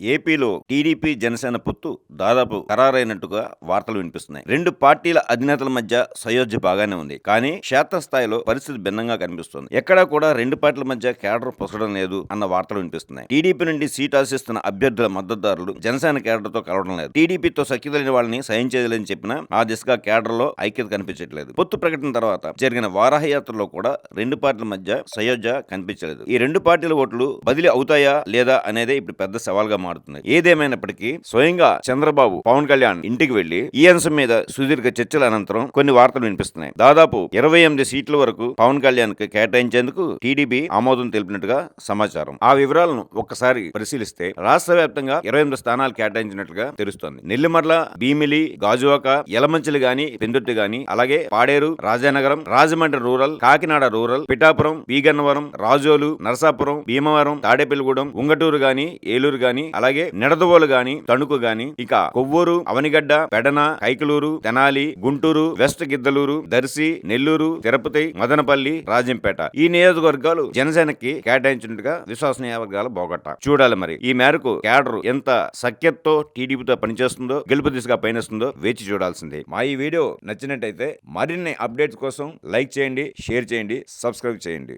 ఏపీలో టీడీపీ జనసేన పొత్తు దాదాపు ఖరారైనట్టుగా వార్తలు వినిపిస్తున్నాయి. రెండు పార్టీల అధినేతల మధ్య సయోధ్య బాగానే ఉంది. కానీ క్షేత్రస్థాయిలో పరిస్థితి భిన్నంగా కనిపిస్తుంది. ఎక్కడా కూడా రెండు పార్టీల మధ్య కేడర్ పొసడం లేదు అన్న వార్తలు వినిపిస్తున్నాయి. టీడీపీ నుండి సీట్ ఆశిస్తున్న అభ్యర్థుల మద్దతుదారులు జనసేన కేడర్తో కలవడం లేదు. టీడీపీతో సఖ్యత లేని వాళ్ళని సహించేది చేయలేదని చెప్పినా ఆ దిశగా కేడర్లో ఐక్యత కనిపించట్లేదు. పొత్తు ప్రకటన తర్వాత జరిగిన వారాహ యాత్రలో కూడా రెండు పార్టీల మధ్య సయోధ్య కనిపించలేదు. ఈ రెండు పార్టీల ఓట్లు బదిలీ అవుతాయా లేదా అనేదే ఇప్పుడు పెద్ద సవాల్గా మారుతుంది. ఏదేమైనప్పటికీ స్వయంగా చంద్రబాబు పవన్ కళ్యాణ్ ఇంటికి వెళ్ళి ఈ అంశం మీద సుదీర్ఘ చర్చల అనంతరం కొన్ని వార్తలు వినిపిస్తున్నాయి. దాదాపు ఇరవై ఎనిమిది సీట్ల వరకు పవన్ కళ్యాణ్కి కేటాయించేందుకు టీడీపీ ఆమోదం తెలిపినట్టుగా సమాచారం. ఆ వివరాలను ఒక్కసారి పరిశీలిస్తే రాష్ట్ర వ్యాప్తంగా ఇరవై ఎనిమిది స్థానాలు కేటాయించినట్లుగా తెలుస్తోంది. నెల్లిమర్ల భీమిలి గాజువాక ఎలమంచిలు గాని పెందుర్తి గాని అలాగే పాడేరు రాజానగరం రాజమండ్రి రూరల్ కాకినాడ రూరల్ పిఠాపురం వీగన్నవరం రాజోలు నరసాపురం భీమవరం తాడేపల్లిగూడెం ఉంగటూరు గాని ఏలూరు గాని అలాగే నిడదవోలు గాని తణుకు గాని ఇక కొవ్వూరు అవనిగడ్డ పెడన కైకలూరు తెనాలి గుంటూరు వెస్ట్ గిద్దలూరు దర్శి నెల్లూరు తిరుపతి మదనపల్లి రాజంపేట ఈ నియోజకవర్గాలు జనసేనకి కేటాయించినట్టుగా విశ్వసనీయ వర్గాలు బోగట్ట. చూడాలి మరి ఈ మేరకు కేడర్ ఎంత సఖ్యతతో టీడీపీతో పనిచేస్తుందో గెలుపు దిశగా పయనిస్తుందో వేచి చూడాల్సిందే. మా ఈ వీడియో నచ్చినట్టయితే మరిన్ని అప్డేట్స్ కోసం లైక్ చేయండి షేర్ చేయండి సబ్స్క్రైబ్ చేయండి.